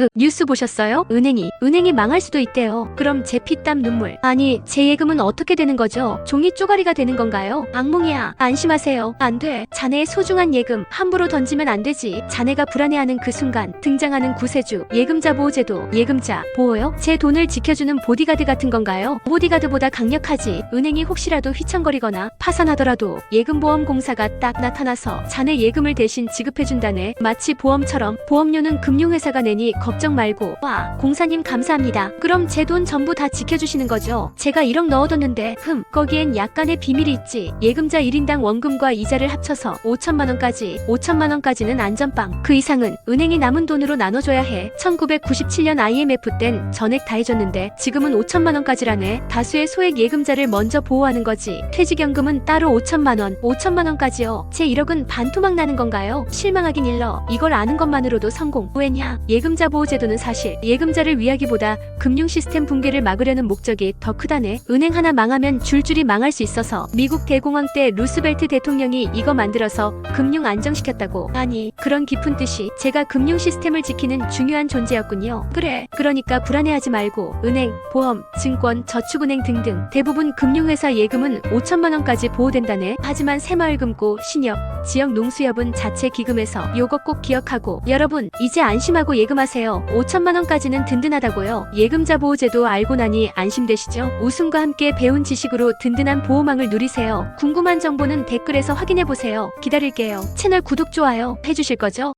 으, 뉴스 보셨어요? 은행이 은행이 망할 수도 있대요. 그럼 제 피땀 눈물 아니 제 예금은 어떻게 되는 거죠? 종이 쪼가리가 되는 건가요? 악몽이야. 안심하세요. 안 돼. 자네의 소중한 예금 함부로 던지면 안 되지. 자네가 불안해하는 그 순간 등장하는 구세주 예금자 보호제도 예금자 보호요? 제 돈을 지켜주는 보디가드 같은 건가요? 보디가드보다 강력하지. 은행이 혹시라도 휘청거리거나 파산하더라도 예금보험공사가 딱 나타나서 자네 예금을 대신 지급해준다네. 마치 보험처럼 보험료는 금융회사가 내니 걱정 말고. 와, 공사님 감사합니다. 그럼 제 돈 전부 다 지켜주시는 거죠? 제가 1억 넣어뒀는데, 흠, 거기엔 약간의 비밀이 있지. 예금자 1인당 원금과 이자를 합쳐서 5천만원까지, 5천만원까지는 안전빵. 그 이상은 은행이 남은 돈으로 나눠줘야 해. 1997년 IMF 땐 전액 다 해줬는데, 지금은 5천만원까지라네. 다수의 소액 예금자를 먼저 보호하는 거지. 퇴직연금은 따로 5천만원, 5천만원까지요. 제 1억은 반토막 나는 건가요? 실망하긴 일러. 이걸 아는 것만으로도 성공. 왜냐? 예금자 보호 제도는 사실 예금자를 위하기보다 금융 시스템 붕괴를 막으려는 목적이 더 크다네. 은행 하나 망하면 줄줄이 망할 수 있어서 미국 대공황 때 루스벨트 대통령이 이거 만들어서 금융 안정시켰다고. 아니, 그런 깊은 뜻이 제가 금융 시스템을 지키는 중요한 존재였군요. 그래. 그러니까 불안해하지 말고 은행, 보험, 증권, 저축은행 등등 대부분 금융회사 예금은 5천만 원까지 보호된다네. 하지만 새마을금고, 신협, 지역 농수협은 자체 기금에서 요거 꼭 기억하고 여러분 이제 안심하고 예금하 세요. 5천만 원까지는 든든하다고요. 예금자 보호제도 알고 나니 안심되시죠? 웃음과 함께 배운 지식으로 든든한 보호망을 누리세요. 궁금한 정보는 댓글에서 확인해 보세요. 기다릴게요. 채널 구독 좋아요 해주실 거죠?